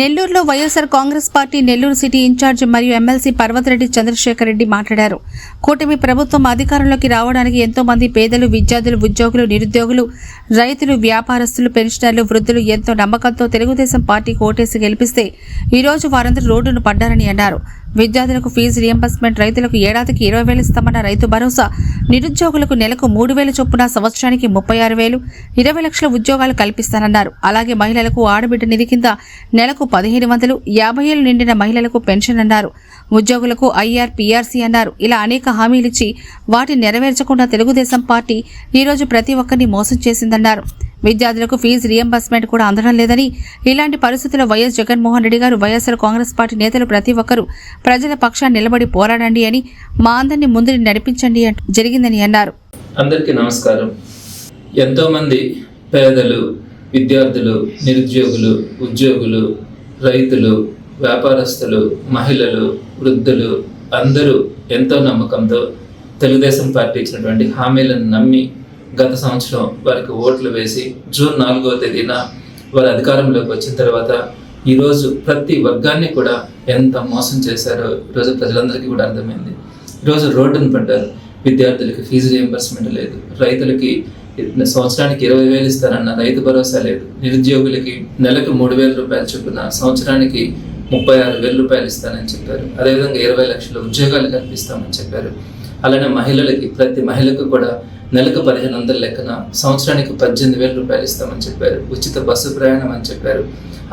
నెల్లూరులో YSR Congress party Nellore city in-charge మరియు MLC Parvathareddy Chandrasekhar Reddy మాట్లాడారు. కూటమి ప్రభుత్వం అధికారంలోకి రావడానికి ఎంతో మంది పేదలు విద్యార్థులు ఉద్యోగులు నిరుద్యోగులు రైతులు వ్యాపారస్తులు పెన్షనర్లు వృద్ధులు ఎంతో నమ్మకంతో తెలుగుదేశం పార్టీ ఓటేసి గెలిపిస్తే ఈ రోజు వారందరూ రోడ్డును పడ్డారని అన్నారు. విద్యార్థులకు ఫీజు రియంబర్స్మెంట్ రైతులకు ఏడాదికి ఇరవై వేలు ఇస్తామన్న రైతు భరోసా. నిరుద్యోగులకు నెలకు మూడు వేలు చొప్పున సంవత్సరానికి ముప్పై ఆరు వేలు ఇరవై లక్షల ఉద్యోగాలు కల్పిస్తానన్నారు. అలాగే మహిళలకు ఆడబిడ్డ నిధి కింద నెలకు పదిహేను వందలు యాభై ఏళ్ళు నిండిన మహిళలకు పెన్షన్ అన్నారు. ఉద్యోగులకు ఐఆర్ పీఆర్సీ అన్నారు. ఇలా అనేక హామీలిచ్చి వాటిని నెరవేర్చకుండా తెలుగుదేశం పార్టీ ఈరోజు ప్రతి ఒక్కరిని మోసం చేసిందన్నారు. విద్యార్థులకు ఫీజు రియంబర్స్మెంట్ కూడా అందడం లేదని ఇలాంటి పరిస్థితుల్లో వైఎస్ జగన్మోహన్ రెడ్డి గారు వైఎస్ఆర్ కాంగ్రెస్ పార్టీ నేతలు ప్రతి ఒక్కరూ ప్రజల పక్షాన్ని నిలబడి పోరాడండి అని మా అందరినీ ముందు నడిపించండి అంటూ జరిగిందని అన్నారు. అందరికీ నమస్కారం. ఎంతోమంది పేదలు విద్యార్థులు నిరుద్యోగులు ఉద్యోగులు రైతులు వ్యాపారస్తులు మహిళలు వృద్ధులు అందరూ ఎంతో నమ్మకంతో తెలుగుదేశం పార్టీ ఇచ్చినటువంటి హామీలను నమ్మి గత సంవత్సరం వారికి ఓట్లు వేసి జూన్ నాలుగవ తేదీన వారు అధికారంలోకి వచ్చిన తర్వాత ఈరోజు ప్రతి వర్గాన్ని కూడా ఎంత మోసం చేశారో ఈరోజు ప్రజలందరికీ కూడా అర్థమైంది. ఈరోజు రోడ్డును పడ్డారు. విద్యార్థులకి ఫీజు రియంబర్స్మెంట్ లేదు. రైతులకి సంవత్సరానికి ఇరవై వేలు ఇస్తారన్న రైతు భరోసా లేదు. నిరుద్యోగులకి నెలకు మూడు వేల రూపాయలు చొప్పున సంవత్సరానికి ముప్పై ఆరు వేల రూపాయలు ఇస్తానని చెప్పారు. అదేవిధంగా ఇరవై లక్షల ఉద్యోగాలు కల్పిస్తామని చెప్పారు. అలానే మహిళలకి ప్రతి మహిళకు కూడా నెలకు పదిహేను వందల లెక్కన సంవత్సరానికి పద్దెనిమిది వేల రూపాయలు ఇస్తామని చెప్పారు. ఉచిత బస్సు ప్రయాణం అని చెప్పారు.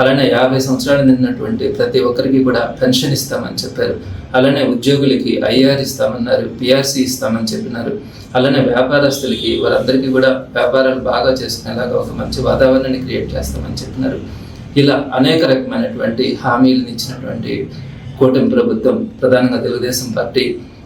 అలానే యాభై సంవత్సరాలు నిన్నటువంటి ప్రతి ఒక్కరికి కూడా పెన్షన్ ఇస్తామని చెప్పారు. అలానే ఉద్యోగులకి ఐఆర్ ఇస్తామన్నారు పిఆర్సీ ఇస్తామని చెప్పినారు. అలానే వ్యాపారస్తులకి వారందరికీ కూడా వ్యాపారాలు బాగా చేసుకునేలాగా ఒక మంచి వాతావరణాన్ని క్రియేట్ చేస్తామని చెప్పినారు. ఇలా అనేక రకమైనటువంటి హామీలను ఇచ్చినటువంటి కూటమి ప్రభుత్వం ప్రధానంగా తెలుగుదేశం పార్టీ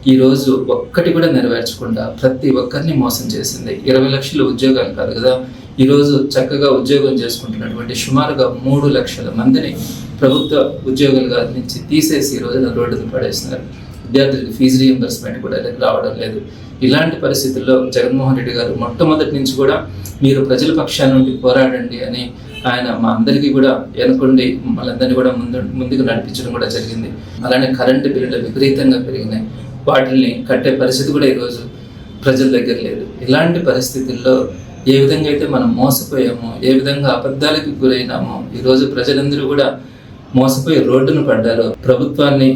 ఈ రోజు ఒక్కటి కూడా నెరవేర్చకుండా ప్రతి ఒక్కరిని మోసం చేసింది. ఇరవై లక్షల ఉద్యోగాలు కాదు కదా? ఈరోజు చక్కగా ఉద్యోగం చేసుకుంటున్నటువంటి సుమారుగా మూడు లక్షల మందిని ప్రభుత్వ ఉద్యోగులుగా నుంచి తీసేసి ఈ రోజున రోడ్డును పడేస్తున్నారు. విద్యార్థులకు ఫీజు రియంబర్స్మెంట్ కూడా రావడం లేదు. ఇలాంటి పరిస్థితుల్లో జగన్మోహన్ రెడ్డి గారు మొట్టమొదటి నుంచి కూడా మీరు ప్రజల పక్షాన నుండి పోరాడండి అని ఆయన మా అందరికీ కూడా ఎనుకుండి మనందరినీ కూడా ముందు ముందుకు నడిపించడం కూడా జరిగింది. అలానే కరెంటు బిల్లులు విపరీతంగా పెరిగినాయి. వాటిని కట్టే పరిస్థితి కూడా ఈరోజు ప్రజల దగ్గర లేదు. ఇలాంటి పరిస్థితుల్లో ఏ విధంగా అయితే మనం మోసపోయామో ఏ విధంగా అబద్ధాలకు గురైనామో ఈరోజు ప్రజలందరూ కూడా మోసపోయి రోడ్డును పడ్డారు ప్రభుత్వాన్ని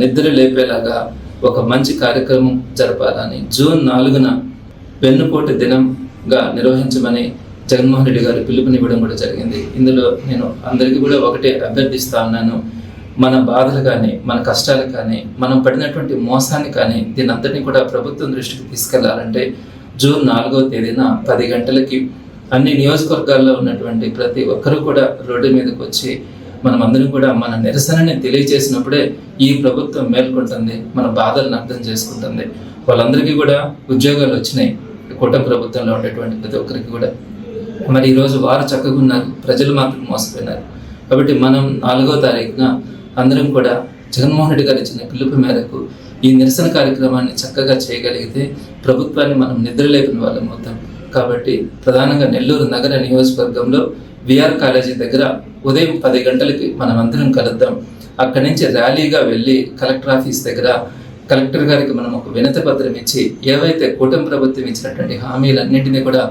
నిద్ర లేపేలాగా ఒక మంచి కార్యక్రమం జరపాలని జూన్ నాలుగున వెన్నుపోటు దినంగా నిర్వహించమని జగన్మోహన్ రెడ్డి గారు పిలుపునివ్వడం కూడా జరిగింది. ఇందులో నేను అందరికీ కూడా ఒకటే అభ్యర్థిస్తా ఉన్నాను. మన బాధలు కానీ మన కష్టాలు కానీ మనం పడినటువంటి మోసాన్ని కానీ దీని అంతటిని కూడా ప్రభుత్వం దృష్టికి తీసుకెళ్ళాలంటే జూన్ నాలుగో తేదీన పది గంటలకి అన్ని నియోజకవర్గాల్లో ఉన్నటువంటి ప్రతి ఒక్కరూ కూడా రోడ్డు మీదకి వచ్చి మనం అందరం కూడా మన నిరసనని తెలియజేసినప్పుడే ఈ ప్రభుత్వం మేల్కొంటుంది మన బాధలను అర్థం చేసుకుంటుంది. వాళ్ళందరికీ కూడా ఉద్యోగాలు వచ్చినాయి. కూటమి ప్రభుత్వంలో ఉండేటువంటి ప్రతి ఒక్కరికి కూడా. మరి ఈరోజు వారు చక్కగా ఉన్నారు ప్రజలు మాత్రం మోసపోయినారు. కాబట్టి మనం నాలుగో తారీఖున అందరం కూడా జగన్మోహన్ రెడ్డి గారు ఇచ్చిన పిలుపు మేరకు ఈ నిరసన కార్యక్రమాన్ని చక్కగా చేయగలిగితే ప్రభుత్వాన్ని మనం నిద్రలేపిన వాళ్ళం అవుతాం. కాబట్టి ప్రధానంగా నెల్లూరు నగర నియోజకవర్గంలో విఆర్ కాలేజీ దగ్గర ఉదయం పది గంటలకి మనం అందరం కలుద్దాం. అక్కడి నుంచి ర్యాలీగా వెళ్ళి కలెక్టర్ ఆఫీస్ దగ్గర కలెక్టర్ గారికి మనం ఒక వినతి పత్రం ఇచ్చి ఏవైతే కూటమి ప్రభుత్వం ఇచ్చినటువంటి హామీలన్నింటినీ కూడా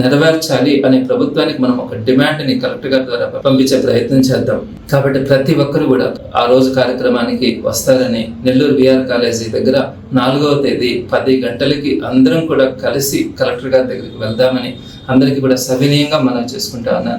నెరవేర్చాలి అనే ప్రభుత్వానికి మనం ఒక డిమాండ్ని కలెక్టర్ గారి ద్వారా పంపించే ప్రయత్నం చేద్దాం. కాబట్టి ప్రతి ఒక్కరు కూడా ఆ రోజు కార్యక్రమానికి వస్తారని నెల్లూరు విఆర్ కాలేజీ దగ్గర నాలుగవ తేదీ పది గంటలకి అందరం కూడా కలిసి కలెక్టర్ గారి దగ్గరికి వెళ్దామని అందరికీ కూడా సవినీయంగా మనం చేసుకుంటా ఉన్నాను.